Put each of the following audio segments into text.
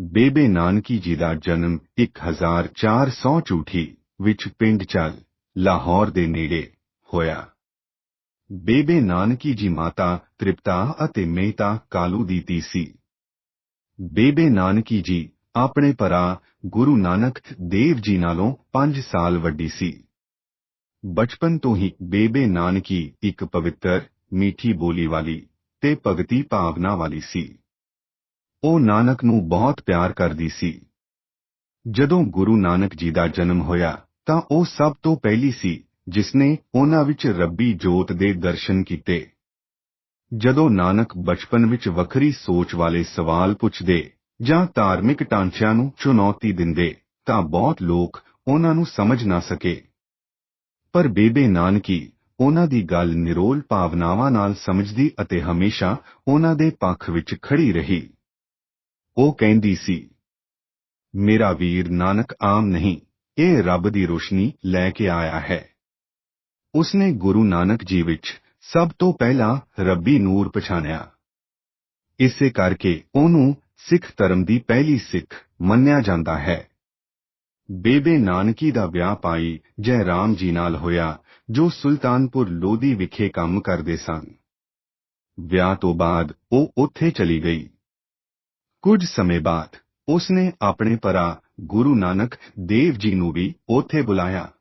ਬੇਬੇ ਨਾਨਕੀ ਜੀ ਦਾ ਜਨਮ 1400 ਝੂਠੀ ਵਿੱਚ ਪਿੰਡ ਚੱਲ, ਲਾਹੌਰ ਦੇ ਨੇੜੇ ਹੋਇਆ। ਬੇਬੇ ਨਾਨਕੀ ਜੀ ਮਾਤਾ ਤ੍ਰਿਪਤਾ ਅਤੇ ਮਹਿਤਾ ਕਾਲੂ ਦੀ ਧੀ ਸੀ। ਬੇਬੇ ਨਾਨਕੀ ਜੀ ਆਪਣੇ ਭਰਾ ਗੁਰੂ ਨਾਨਕ ਦੇਵ ਜੀ ਨਾਲੋਂ 5 ਸਾਲ ਵੱਡੀ ਸੀ। ਬਚਪਨ ਤੋਂ ਹੀ ਬੇਬੇ ਨਾਨਕੀ ਇੱਕ ਪਵਿੱਤਰ, ਮਿੱਠੀ ਬੋਲੀ ਵਾਲੀ ਤੇ ਭਗਤੀ ਭਾਵਨਾ ਵਾਲੀ ਸੀ। ਉਹ ਨਾਨਕ ਨੂੰ ਬਹੁਤ ਪਿਆਰ ਕਰਦੀ ਸੀ। ਜਦੋਂ ਗੁਰੂ ਨਾਨਕ ਜੀ ਦਾ ਜਨਮ ਹੋਇਆ, ਤਾਂ ਉਹ ਸਭ ਤੋਂ ਪਹਿਲੀ ਸੀ, ਜਿਸਨੇ ਉਹਨਾਂ ਵਿੱਚ ਰੱਬੀ ਜੋਤ ਦੇ ਦਰਸ਼ਨ ਕੀਤੇ। ਜਦੋਂ ਨਾਨਕ ਬਚਪਨ ਵਿੱਚ ਵੱਖਰੀ ਸੋਚ ਵਾਲੇ ਸਵਾਲ ਪੁੱਛਦੇ ਜਾਂ ਧਾਰਮਿਕ ਢਾਂਚਿਆਂ ਨੂੰ ਚੁਣੌਤੀ ਦਿੰਦੇ, ਤਾਂ ਬਹੁਤ ਲੋਕ ਉਹਨਾਂ ਨੂੰ ਸਮਝ ਨਾ ਸਕੇ। ਪਰ ਬੇਬੇ ਨਾਨਕੀ ਉਹਨਾਂ ਦੀ ਗੱਲ ਨਿਰੋਲ ਭਾਵਨਾਵਾਂ ਨਾਲ ਸਮਝਦੀ ਅਤੇ ਹਮੇਸ਼ਾ ਉਹਨਾਂ ਦੇ ਪੱਖ ਵਿੱਚ ਖੜੀ ਰਹੀ। ਉਹ ਕਹਿੰਦੀ ਸੀ, ਮੇਰਾ ਵੀਰ ਨਾਨਕ ਆਮ ਨਹੀਂ, ਇਹ ਰੱਬ ਦੀ ਰੋਸ਼ਨੀ ਲੈ ਕੇ ਆਇਆ ਹੈ। ਉਸਨੇ ਗੁਰੂ ਨਾਨਕ ਜੀ ਵਿੱਚ ਸਭ ਤੋਂ ਪਹਿਲਾਂ ਰੱਬੀ ਨੂਰ ਪਛਾਣਿਆ। ਇਸੇ ਕਰਕੇ ਉਹਨੂੰ ਸਿੱਖ ਧਰਮ ਦੀ ਪਹਿਲੀ ਸਿੱਖ ਮੰਨਿਆ ਜਾਂਦਾ ਹੈ। ਬੇਬੇ ਨਾਨਕੀ ਦਾ ਵਿਆਹ ਪਾਈ ਜੈ ਰਾਮ ਜੀ ਨਾਲ ਹੋਇਆ, ਜੋ ਸੁਲਤਾਨਪੁਰ ਲੋਧੀ ਵਿਖੇ ਕੰਮ ਕਰਦੇ ਸਨ। ਵਿਆਹ ਤੋਂ ਬਾਅਦ ਉਹ ਉੱਥੇ ਚਲੀ ਗਈ। ਕੁਝ ਸਮੇਂ ਬਾਅਦ ਉਸਨੇ ਆਪਣੇ ਭਰਾ ਗੁਰੂ ਨਾਨਕ ਦੇਵ ਜੀ ਨੂੰ ਵੀ ਉੱਥੇ ਬੁਲਾਇਆ।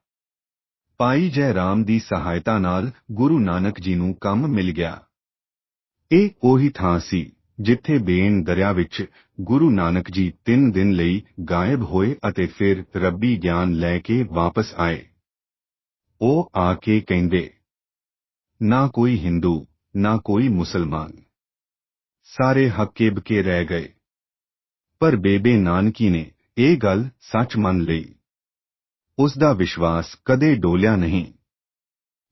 ਭਾਈ ਜੈ ਰਾਮ ਦੀ ਸਹਾਇਤਾ ਨਾਲ ਗੁਰੂ ਨਾਨਕ ਜੀ ਨੂੰ ਕੰਮ ਮਿਲ ਗਿਆ। ਇਹ ਉਹੀ ਥਾਂ ਸੀ ਜਿੱਥੇ ਬੇਨ ਦਰਿਆ ਵਿੱਚ ਗੁਰੂ ਨਾਨਕ ਜੀ ਤਿੰਨ ਦਿਨ ਲਈ ਗਾਇਬ ਹੋਏ ਅਤੇ ਫਿਰ ਰੱਬੀ ਗਿਆਨ ਲੈ ਕੇ ਵਾਪਸ ਆਏ। ਉਹ ਆ ਕੇ ਕਹਿੰਦੇ, ਨਾ ਕੋਈ ਹਿੰਦੂ, ਨਾ ਕੋਈ ਮੁਸਲਮਾਨ। ਸਾਰੇ ਹੱਕੇ ਬਕੇ ਰਹਿ ਗਏ। ਪਰ ਬੇਬੇ ਨਾਨਕੀ ਨੇ ਇਹ ਗੱਲ ਸੱਚ ਮੰਨ ਲਈ। ਉਸ ਦਾ ਵਿਸ਼ਵਾਸ ਕਦੇ ਡੋਲਿਆ ਨਹੀਂ।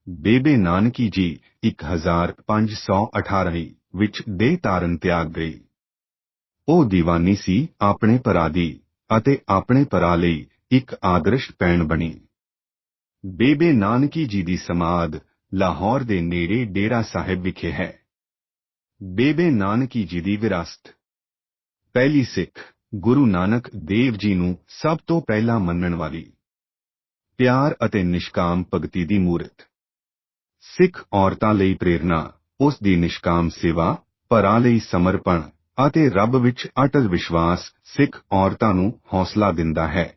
ਬੇਬੇ ਨਾਨਕੀ ਜੀ 1518 ਵਿੱਚ ਦੇ ਤਾਰਨ ਤਿਆਗ ਗਈ। ਉਹ ਦੀਵਾਨੀ ਸੀ ਆਪਣੇ ਭਰਾ ਦੀ ਅਤੇ ਆਪਣੇ ਭਰਾ ਲਈ ਇੱਕ ਆਦਰਸ਼ ਪੈਣ ਬਣੀ। ਬੇਬੇ ਨਾਨਕੀ ਜੀ ਦੀ ਸਮਾਧ ਲਾਹੌਰ ਦੇ ਨੇੜੇ ਡੇਰਾ ਸਾਹਿਬ ਵਿਖੇ ਹੈ। ਬੇਬੇ ਨਾਨਕੀ ਜੀ ਦੀ ਵਿਰਾਸਤ ਪਹਿਲੀ ਸਿੱਖ ਗੁਰੂ ਨਾਨਕ ਦੇਵ ਜੀ ਨੂੰ ਸਭ ਤੋਂ ਪਹਿਲਾਂ ਮੰਨਣ ਵਾਲੀ ਪਿਆਰ ਅਤੇ ਨਿਸ਼ਕਾਮ ਭਗਤੀ ਦੀ ਮੂਰਤ। ਸਿੱਖ ਔਰਤਾਂ ਲਈ ਪ੍ਰੇਰਣਾ, ਉਸ ਦੀ ਨਿਸ਼ਕਾਮ ਸੇਵਾ ਪਰਾਂ ਲਈ ਸਮਰਪਣ ਅਤੇ ਰੱਬ ਵਿੱਚ ਅਟਲ ਵਿਸ਼ਵਾਸ ਸਿੱਖ ਔਰਤਾਂ ਨੂੰ ਹੌਸਲਾ ਦਿੰਦਾ ਹੈ।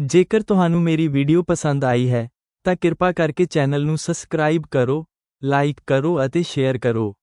ਜੇਕਰ ਤੁਹਾਨੂੰ ਮੇਰੀ ਵੀਡੀਓ ਪਸੰਦ ਆਈ ਹੈ, ਤਾਂ ਕਿਰਪਾ ਕਰਕੇ ਚੈਨਲ ਨੂੰ ਸਬਸਕ੍ਰਾਈਬ ਕਰੋ, ਲਾਈਕ ਕਰੋ ਅਤੇ ਸ਼ੇਅਰ ਕਰੋ।